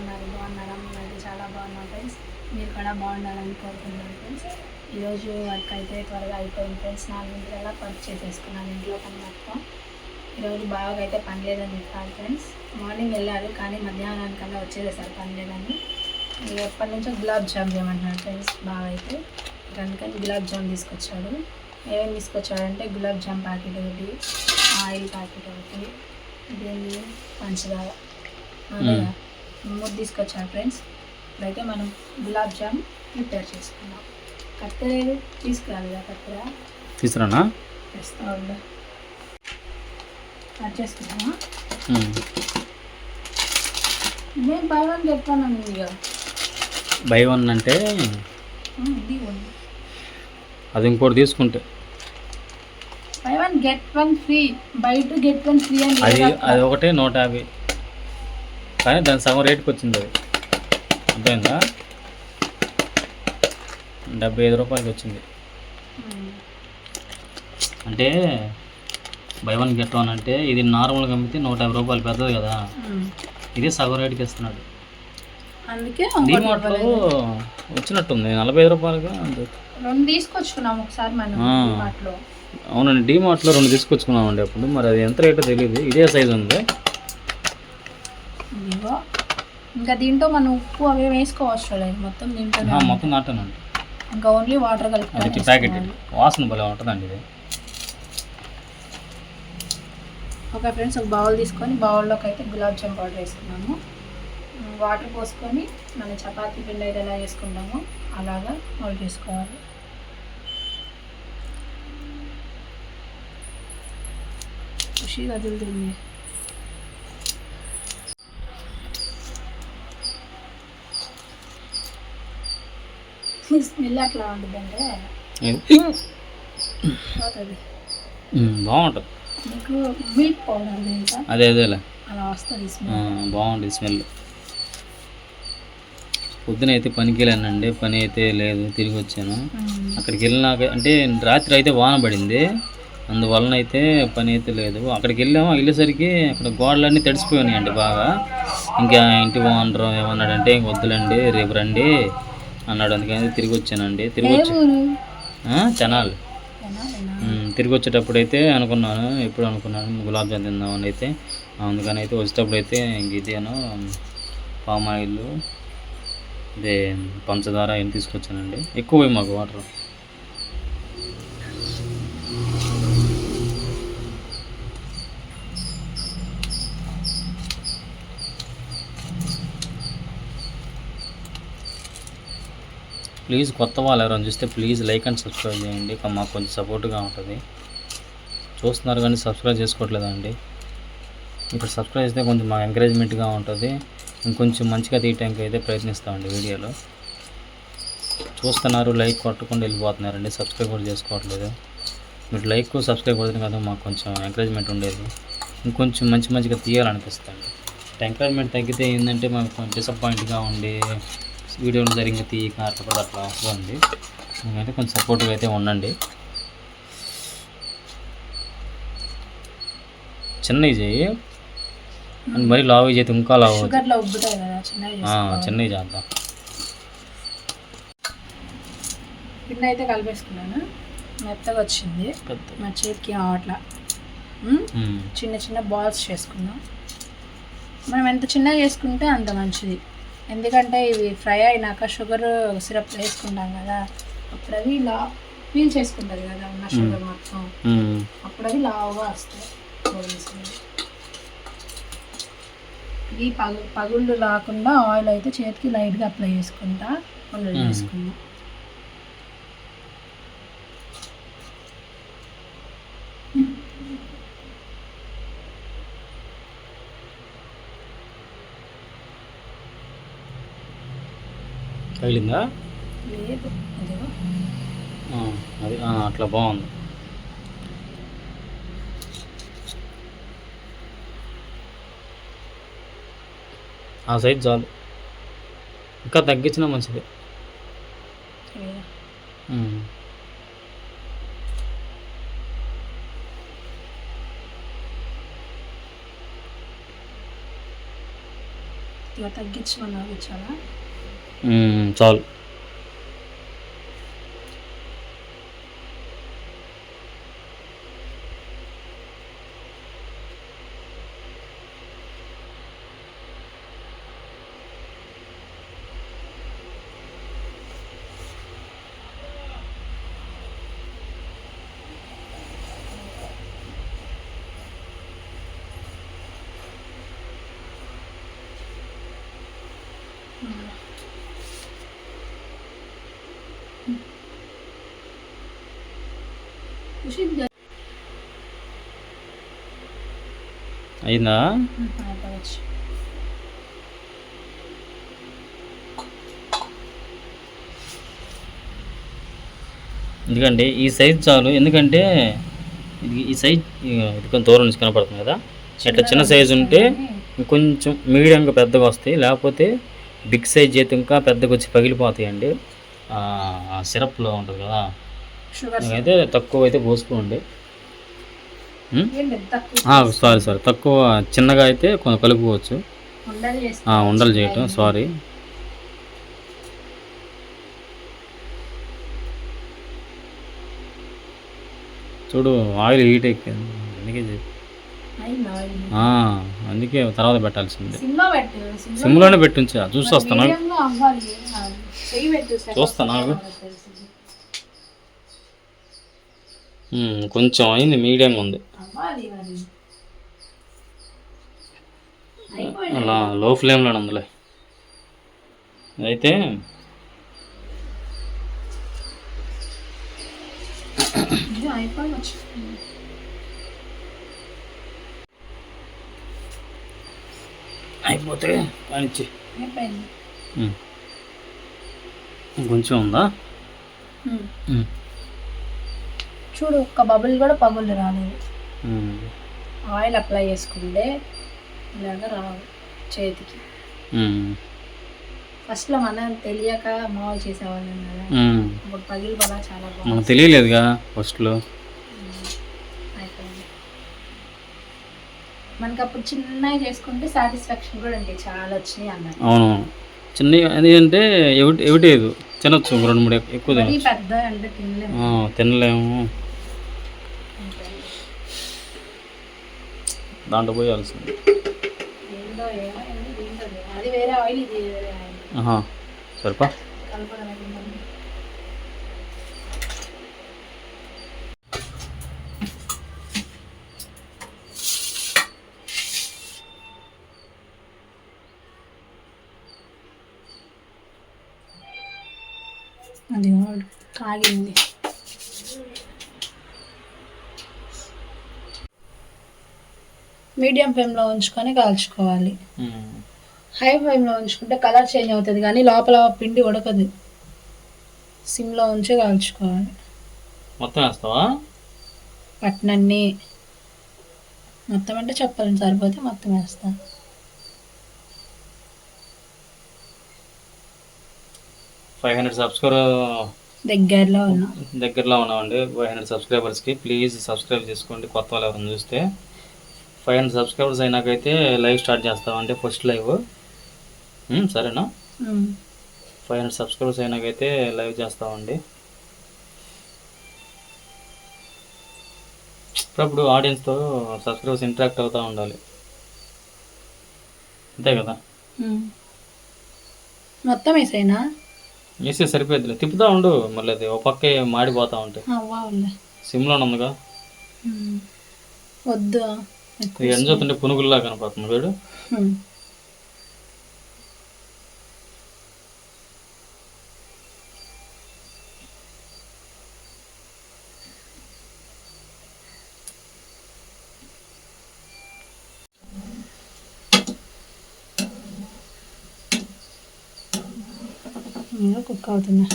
ఉన్నారు బాగున్నారా? మేమైతే చాలా బాగున్నాం ఫ్రెండ్స్. మీరు కూడా బాగుండాలని కోరుకుంటున్నాను ఫ్రెండ్స్. ఈరోజు వర్క్ అయితే త్వరగా అయిపోయింది ఫ్రెండ్స్. నాలుగింటికల్లా వర్క్ చేసేసుకున్నాను ఇంట్లో పని మొత్తం. ఈరోజు బాగా అయితే పని లేదని చెప్పారు ఫ్రెండ్స్. మార్నింగ్ వెళ్ళారు కానీ మధ్యాహ్నానికల్లా వచ్చేసేసారు పని లేదని. ఎప్పటి నుంచో గులాబ్ జామ్ చేయమంటున్నాడు ఫ్రెండ్స్ బాగా అయితే. ఇక అందుకని గులాబ్ జామ్ తీసుకొచ్చాడు. ఏమేమి తీసుకొచ్చాడంటే గులాబ్ జామ్ ప్యాకెట్ ఒకటి ఆయిల్ ప్యాకెట్ ఒకటి ఇదేంటి పంచదార. మూడు తీసుకొచ్చాడు ఫ్రెండ్స్. ఇప్పుడైతే మనం గులాబ్ జామ్ ప్రిపేర్ చేసుకుందాం. కత్తెర ఏది? తీసుకురాలి కత్తెర? తీసుకురానా? తెస్తా కట్ చేసుకుందామా? నేను బై వన్ చెప్తాను ఇక బై వన్ అంటే? అది ఇంకోటి తీసుకుంటే. Buy one get one free. Buy two get one free అని అది అది ఒకటే నూట యాభై. కానీ దాని సగం రేటుకి వచ్చింది అది. అర్థమైందా? డెబ్బై ఐదు రూపాయలకి వచ్చింది. అంటే బై వన్ గెట్ వన్ అంటే ఇది నార్మల్గా అమ్మితే నూట యాభై రూపాయలు పెద్దది కదా. ఇది సగం రేటుకి ఇస్తున్నాడు. అందుకే డిమార్ట్లో వచ్చినట్టుంది. నలభై ఐదు రూపాయలుగా. రెండు తీసుకొచ్చుకున్నాం ఒకసారి మనం అవునండి డిమార్ట్లో రెండు తీసుకొచ్చుకున్నామండి అప్పుడు. మరి అది ఎంత రేటో తెలియదు ఇదే సైజు ఉంది. ఇదిగో ఇంకా దీంట్లో మనం ఉప్పు అవి వేసుకోవచ్చు లేదు మొత్తం దీంట్లో మొత్తం నాటానండి ఇంకా ఓన్లీ వాటర్ కలుపుకొని ప్యాకెట్. వాసన భలే ఉంటుందండి ఇది. ఒక ఫ్రెండ్స్ ఒక బౌల్ తీసుకొని బౌల్లోకి అయితే గులాబ్ జామ్ పౌడర్ వేసుకున్నాము. వాటర్ పోసుకొని మన చపాతీ పిండి అయితే ఎలా చేసుకుంటామో అలాగా మౌల్డ్ చేసుకోవాలి. ఖుషి కదులుతుంది స్మెల్ అట్లా ఉంటుందంటే? బాగుంటుంది. మీకు మిల్క్ పౌడర్ తెలుసా అదే అదేలే. అలా వస్తుంది బాగుంటుంది స్మెల్. పొద్దున అయితే పనికి వెళ్ళానండి పని అయితే లేదు. తిరిగి వచ్చాను. అక్కడికి వెళ్ళినాక అంటే రాత్రి అయితే వాన పడింది. అందువలన అయితే పని అయితే లేదు. అక్కడికి వెళ్ళాము. వెళ్ళేసరికి అక్కడ గోడలన్నీ తడిసిపోయినాయండి బాగా. ఇంకా ఇంటి ఓనర్ ఏమన్నాడంటే ఇంక వద్దులండి రేపు రండి. అన్నాడు. అందుకని తిరిగి వచ్చానండి తిరిగి వచ్చి తిరిగి వచ్చేటప్పుడు అయితే అనుకున్నాను. ఎప్పుడు అనుకున్నాను? గులాబ్ జామ్ తిందామని అయితే. అందుకని అయితే వచ్చేటప్పుడు అయితే ఇదేను పామ్ ఆయిల్ ఇదే పంచదార ఏం తీసుకొచ్చానండి. ఎక్కువ మాకు వాటర్. ప్లీజ్ కొత్త వాళ్ళు ఎవరైనా చూస్తే ప్లీజ్ లైక్ అండ్ సబ్స్క్రైబ్ చేయండి. మాకు కొంచెం సపోర్ట్గా ఉంటుంది. చూస్తున్నారు కానీ సబ్స్క్రైబ్ చేసుకోవట్లేదండి. ఇక్కడ సబ్స్క్రైబ్ చేస్తే కొంచెం మాకు ఎంకరేజ్మెంట్గా ఉంటుంది. ఇంకొంచెం మంచిగా తీయటానికి అయితే ప్రయత్నిస్తామండి వీడియోలో. చూస్తున్నారు లైక్ కొట్టకుండా వెళ్ళిపోతున్నారండి. సబ్స్క్రైబ్ కూడా చేసుకోవట్లేదు. మీరు లైక్ సబ్స్క్రైబ్ కొడితే కదా మాకు కొంచెం ఎంకరేజ్మెంట్ ఉండేది. ఇంకొంచెం మంచి మంచిగా తీయాలనిపిస్తుంది. ఎంకరేజ్మెంట్ తగ్గితే ఏంటంటే మాకు కొంచెం డిసప్పాయింట్గా ఉండి వీడియోలు తీయక అట్లా కూడా అట్లా వస్తుంది మీకైతే కొంచెం సపోర్ట్గా అయితే ఉండండి. చిన్నవి చేయి. అండ్ మరీ లావు చేతి ఇంకా లావు. చిన్నవి చేద్దాం. పిండి అయితే కలిపేసుకున్నాను. మెత్తగా వచ్చింది. మా చేతికి అట్లా. చిన్న చిన్న బాల్స్ చేసుకుందాం. మనం ఎంత చిన్నగా చేసుకుంటే అంత మంచిది. ఎందుకంటే ఇవి ఫ్రై అయినాక షుగర్ సిరప్ వేసుకుంటాం కదా అప్పుడు అవి లా పీల్ చేసుకుంటుంది కదా ఉన్న షుగర్ మొత్తం. అప్పుడు అవి లావుగా వస్తాయి. ఈ పగు పగుళ్ళు రాకుండా ఆయిల్ అయితే చేతికి లైట్గా అప్లై చేసుకుంటా పగుళ్ళు మ్మ్. తగిలిందా? అది అట్లా బాగుంది. ఆ సైజ్ చాలు. ఇంకా తగ్గించినా మంచిది. తగ్గించమన్నావు చాలా మ్మ్, అయిందా? ఎందుకంటే ఈ సైజ్ చాలు. ఎందుకంటే ఈ సైజ్ ఇది కొంచెం దూరం నుంచి కనపడుతుంది కదా. ఇట్లా చిన్న సైజ్ ఉంటే కొంచెం మీడియంగా పెద్దగా వస్తాయి. లేకపోతే బిగ్ సైజ్ అయితే ఇంకా పెద్దగా వచ్చి పగిలిపోతాయండి. సిరప్లో ఉంటుంది కదా. అయితే తక్కువ అయితే పోసుకోండి. Sorry sorry. తక్కువ చిన్నగా అయితే కొంచెం కలుపుకోవచ్చు. ఉండలు చేయటం సారీ. చూడు ఆయిల్ హీట్ ఎక్కింది అందుకే చెప్పి అందుకే తర్వాత పెట్టాల్సింది. సిమ్లో పెట్టు సిమ్లో సిమ్లోనే పెట్టుంచా. చూసి వస్తాను మీడియంలో కొంచెం అయింది మీడియంగా ఉంది. అలా లో ఫ్లేమ్లోనే ఉందిలే. అయితే అయిపోతే కానిచ్చి. కొంచెం ఉందా. చూడు ఒక్క బబుల్ కూడా పగులు రాలేదు. ఆయిల్ అప్లై చేసుకుంటే ఇలాగ రావు చేతికి. ఫస్ట్లో మనం తెలియక మామూలు చేసేవాళ్ళం కదా. ఇప్పుడు పగిలి చాలా మనకు తెలియలేదుగా ఫస్ట్లో మనకి అప్పుడు చిన్నవి చేసుకుంటే సాటిస్ఫాక్షన్ కూడా ఉంటాయి. చాలా వచ్చినాయి అన్నారు అవును చిన్న అది అంటే ఎవటి ఎవటేదు తినొచ్చు రెండు మూడు ఎక్కు- ఎక్కువ తినొచ్చు. తినలేము. దాంట్లో పోయాల్సింది ఏందో ఏమైంది దీంట్లో లేదు. అది వేరే ఆయిల్ ఇది వేరే ఆయిల్ ఆహా సరిపా కలపడం అయిపోయింది. అది కాగింది మీడియం ఫ్లేమ్లో ఉంచుకొని కాల్చుకోవాలి. హై ఫ్లేమ్లో ఉంచుకుంటే కలర్ చేంజ్ అవుతుంది కానీ లోపల పిండి ఉడకదు. సిమ్లో ఉంచి కాల్చుకోవాలి. మొత్తం వేస్తావా? పట్నన్ని. మొత్తం అంటే చెప్పాలని సరిపోతే మొత్తం వేస్తాను ఫైవ్ హండ్రెడ్ సబ్స్క్రైబర్ దగ్గరలో ఉన్నా. దగ్గరలో ఉన్నామండి. ఫైవ్ హండ్రెడ్ సబ్స్క్రైబర్స్కి ప్లీజ్ సబ్స్క్రైబ్ చేసుకోండి. కొత్త వాళ్ళు ఎవరైనా చూస్తే. ఫైవ్ హండ్రెడ్ సబ్స్క్రైబర్స్ అయినాకైతే లైవ్ స్టార్ట్ చేస్తామండి ఫస్ట్ లైవ్. సరేనా. ఫైవ్ హండ్రెడ్ సబ్స్క్రైబర్స్ అయినాకైతే లైవ్ చేస్తామండి. అప్పుడప్పుడు ఆడియన్స్తో సబ్స్క్రైబర్స్ ఇంటరాక్ట్ అవుతూ ఉండాలి. అంతే కదా. మొత్తం వేసేనా? వేస్తే సరిపోద్దిలే తిప్పుతూ ఉండు మళ్ళీ అది ఒక పక్కే మాడిపోతూ ఉంటాయి సిమ్లో ఉందిగా వద్దు? చూస్తుంటే పునుగుల్లా కనపడుతుంది వీడు ఇంకా కుక్ అవుతున్నా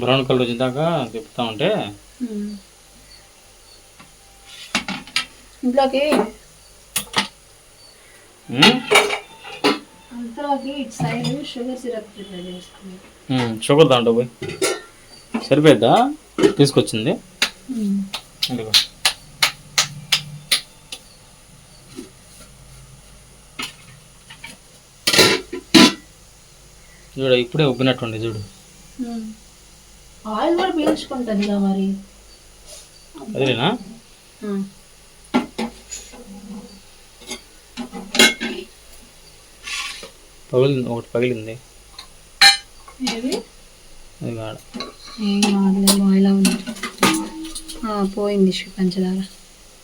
బ్రౌన్ కలర్ వచ్చేదాకా తిప్పుతూ ఉంటే. ఇంట్లోకి షుగర్ దాంట్లో పోయి. సరిపోద్దా తీసుకొచ్చింది. ఇదిగో. చూడు ఇప్పుడే ఉబ్బినట్టుండే చూడు. ఆయిల్ కూడా పీల్చుకుంటుంది మరి. అదేనా? పగిలింది ఒకటి పగిలింది. అది కాడ పోయింది పంచదార.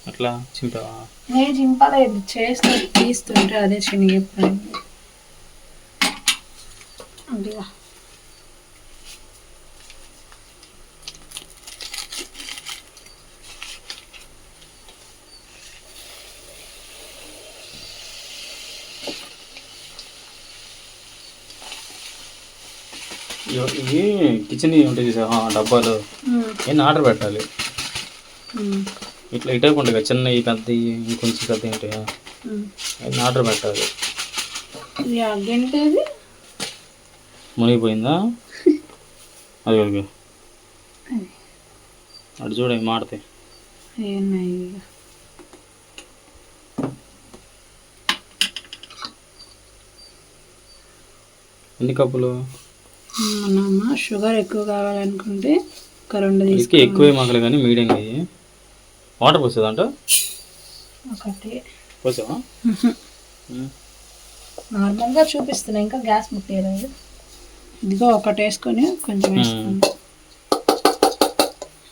అట్లా చింపావా? నేను చింపలేదు చేస్తూ తీస్తుంటే అదే చినిగిపోయింది అదిగా ఇవ- కిచెన్ ఉంటాయి చూసా ఆ, డబ్బాలు. నేను ఆర్డర్ పెట్టాలి? ఇట్లా ఇటే ఉంటాయి కదా చిన్న ఈ పెద్ద ఇంకొంచెం పెద్ద ఉంటాయి? అది ఆర్డర్ పెట్టాలి? మునిగిపోయిందా? అది. వరకు అటు చూడ మాడతాయి. ఎన్ని కప్పులు? మన షుగర్ ఎక్కువ కావాలనుకుంటే ఒక రెండు తీసుకో ఎక్కువే మాకలే కానీ మీడియం అయ్యి వాటర్ పోసేదంట ఒకటి. పోసావా? నార్మల్గా చూపిస్తున్నా ఇంకా గ్యాస్ ముట్టేయలేదు. ఇదిగో ఒకటి వేసుకొని కొంచెం వేసుకున్నాం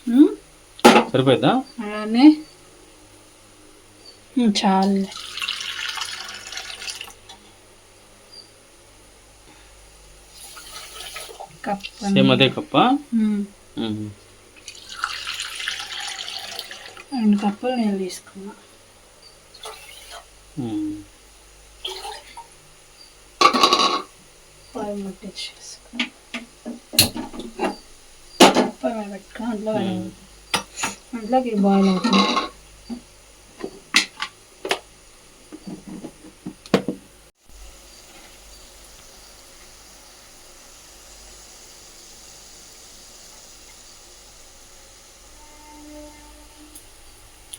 ఉమ్, సరిపోద్దా అలానే. చాలు. సేమ్ అదే కప్ప? రెండు కప్పులు నీళ్ళు తీసుకున్నా. పొయ్యి ముట్టించేసుకుని పొయ్యి మీద పెట్టుకుని అందులో అందులోకి బాయిల్ అవుతుంది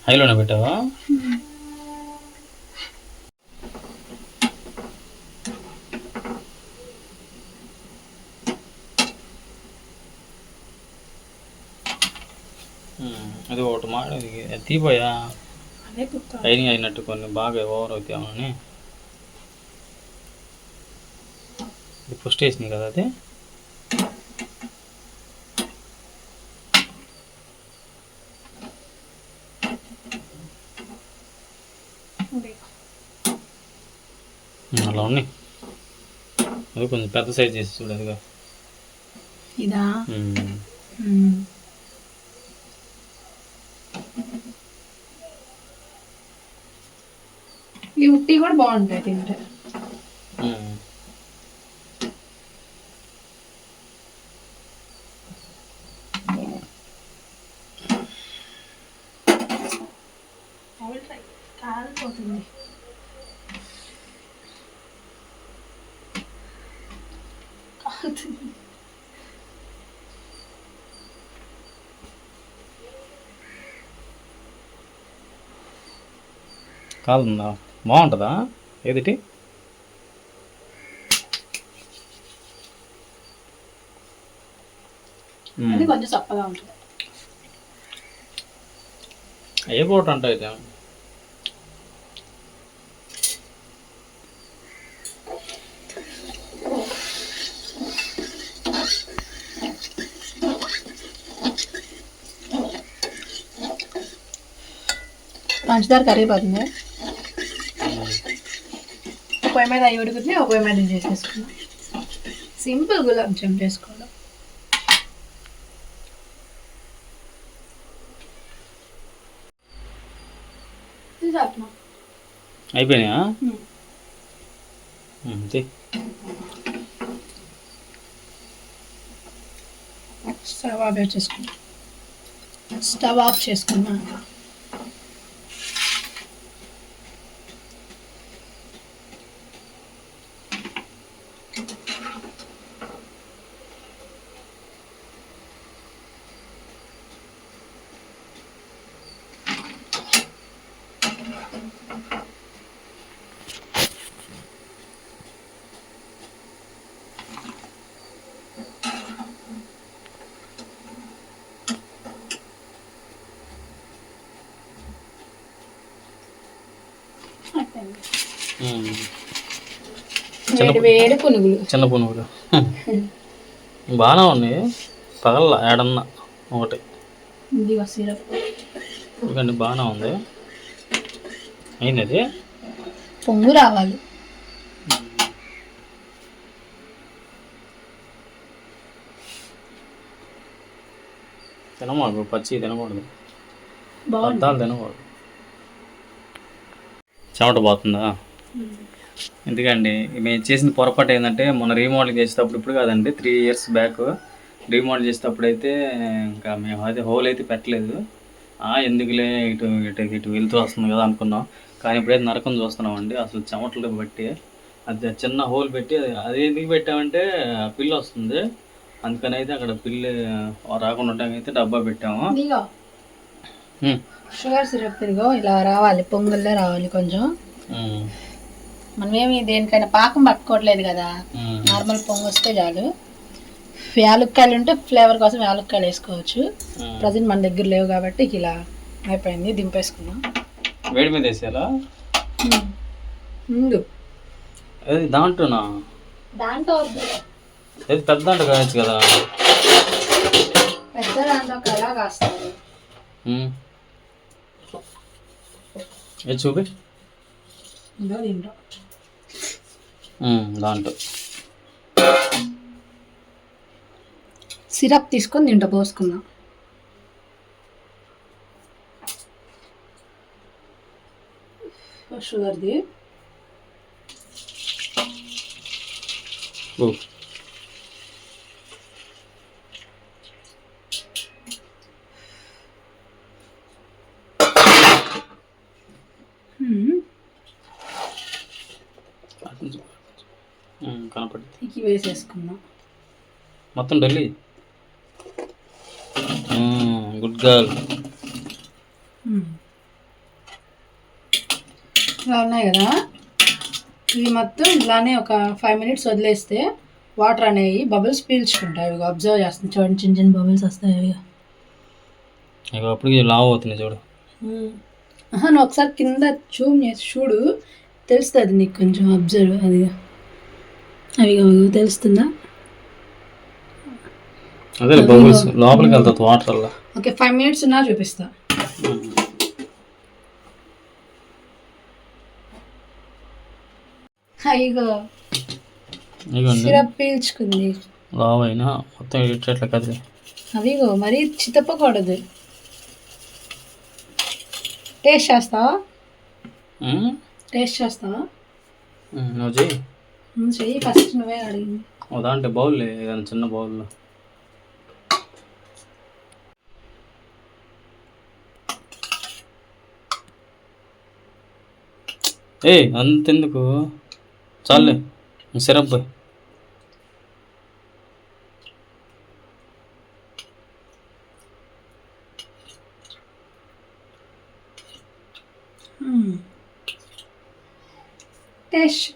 హైలోనే పెట్టావా అది ఒకటి మాట తీపోయా? ట్రైనింగ్ అయినట్టు కొన్ని బాగా ఓవర్ అవుతామని ఇది ఫస్ట్ వేసినాయి కదా అది? అలా ఉన్నాయి. అది కొంచెం పెద్ద సైజ్ చేసి చూడు అదిగా. ఇదా? ఉట్టి కూడా బాగుంటాయి తింటే ఉమ్. కాలిపోతుంది కాలుతుంది కాలుతుందా బాగుంటుందా? ఏదిటి? కొంచెం చప్పగా ఉంటుంది. ఏ పూట అంట అయితే పంచదార కరిగిపోతుంది పొయ్యి మీద అవి ఉడుకుతుంది ఒక పొయ్యి మీద ఇది చేసేసుకున్నాం సింపుల్ గులాబ్ జామ్ చేసుకోవడం. అయిపోయినాయా ఉమ్. ఉమ్, తీ. స్టవ్ ఆఫ్ చేసుకున్నా స్టవ్ ఆఫ్ చేసుకున్నా చిన్న పునుగులు. బాగా ఉన్నాయి. పగల ఏడన్నా ఒకటి. బాగా ఉంది. అయింది అది పొంగు రావాలి. తినకూడదు పచ్చి తినకూడదు. అద్దాలు తినకూడదు. చెమట పోతుందా? ఎందుకండి మేము చేసిన పొరపాటు ఏంటంటే మొన్న రీమోడల్ చేసేటప్పుడు ఇప్పుడు కాదండి త్రీ ఇయర్స్ బ్యాక్ రీమోడల్ చేసేటప్పుడు అయితే ఇంకా మేము అయితే హోల్ అయితే పెట్టలేదు. ఎందుకులే ఇటు ఇటు ఇటు వెళ్తూ వస్తుంది కదా అనుకున్నాం. కానీ ఇప్పుడైతే నరకం చూస్తున్నాం అండి అసలు చెమటలు బట్టి అది చిన్న హోల్ పెట్టి అది ఎందుకు పెట్టామంటే పిల్లి వస్తుంది. అందుకని అయితే అక్కడ పిల్లి రాకుండా ఉండడానికి అయితే డబ్బా పెట్టాము. షుగర్ సిరప్ ఇదిగో ఇలా రావాలి పొంగుల్లో రావాలి కొంచెం. మనమేమి దేనికైనా పాకం పట్టుకోవట్లేదు కదా. నార్మల్ పొంగు వస్తే చాలు. యాలుక్కాయలు ఉంటే ఫ్లేవర్ కోసం యాలుక్కాయలు వేసుకోవచ్చు. ప్రజెంట్ మన దగ్గర లేవు కాబట్టి ఇలా అయిపోయింది దింపేసుకున్నాం. వేడి మీద వేసేయాలా? ముందు. అది దాంట్లోనా? దాంట్లో అది పెద్ద దాంట్లో కాయచ్చు కదా. పెద్ద దాంట్లో ఎలా కాస్తారు. ఏది చూపి. ఇందో దీంట్లో. సిరప్ తీసుకొని దీంట్లో పోసుకుందాం. షుగర్ది కనపడింది ఇది వేసేసుకుందాం మొత్తం ఢిల్లీ గుడ్ గర్ల్ ఇలా ఉన్నాయి కదా? ఇవి మొత్తం ఇలానే ఒక ఫైవ్ మినిట్స్ వదిలేస్తే వాటర్ అనేవి బబుల్స్ పీల్చుకుంటాయి. అవి అబ్జర్వ్ చేస్తుంది చూడండి చిన్న చిన్న బబుల్స్ వస్తాయి అవి. అప్పుడు లావ్ అవుతున్నాయి చూడు. నువ్వు ఒకసారి కింద జూమ్ చేసి చూడు. తెలుస్తుంది నీకు కొంచెం అబ్జర్వ్ అది. అవి తెలుస్తుందా? అదే బబుల్స్ లోపలికి వెళ్తుంది వాటర్ ఓకే ఫైవ్ మినిట్స్ ఉన్నా చూపిస్తా. అయ్యో సిరప్ పీల్చుకుంది. అయినా మొత్తం ఇట్లా కదిలి. అవిగో మరీ చితప్పకూడదు టేస్ట్ చేస్తావా? టేస్ట్ చేస్తావా? నువ్వు చెయ్యి. చెయ్యి ఫస్ట్ నువ్వే అడిగింది ఓ దాంట్లో బౌల్ ఏదైనా చిన్న బౌల్లో. ఏ అంతెందుకు? చాలే సిరప్ పోయి. టేస్ట్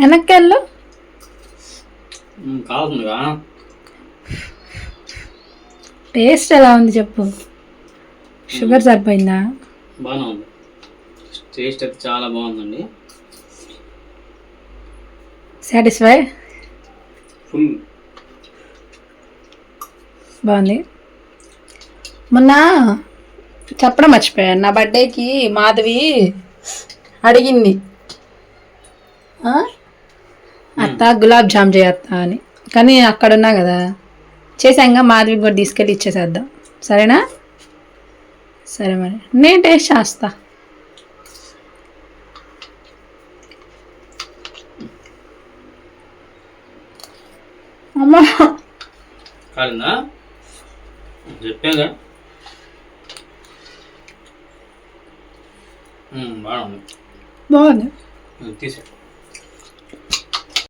వెనక్కి వెళ్ళు. కావాలందిగా టేస్ట్ ఎలా ఉంది చెప్పు? షుగర్ సరిపోయిందా? బాగానే ఉంది. టేస్ట్ అయితే చాలా బాగుందండి. Satisfy full. బాగుంది. మొన్న చెప్పడం మర్చిపోయాను. నా బర్త్డేకి మాధవి అడిగింది? అత్త గులాబ్ జామ్ చేయత్త అని. కానీ అక్కడ ఉన్నా కదా. చేసాంగా మాధవి కూడా తీసుకెళ్ళి ఇచ్చేసేద్దాం. సరేనా? సరే మరి. నేను టేస్ట్ చేస్తా. అమ్మా. కాలిందా చెప్పాగా. ఉమ్, బాగుంది. బాగుంది. తీసే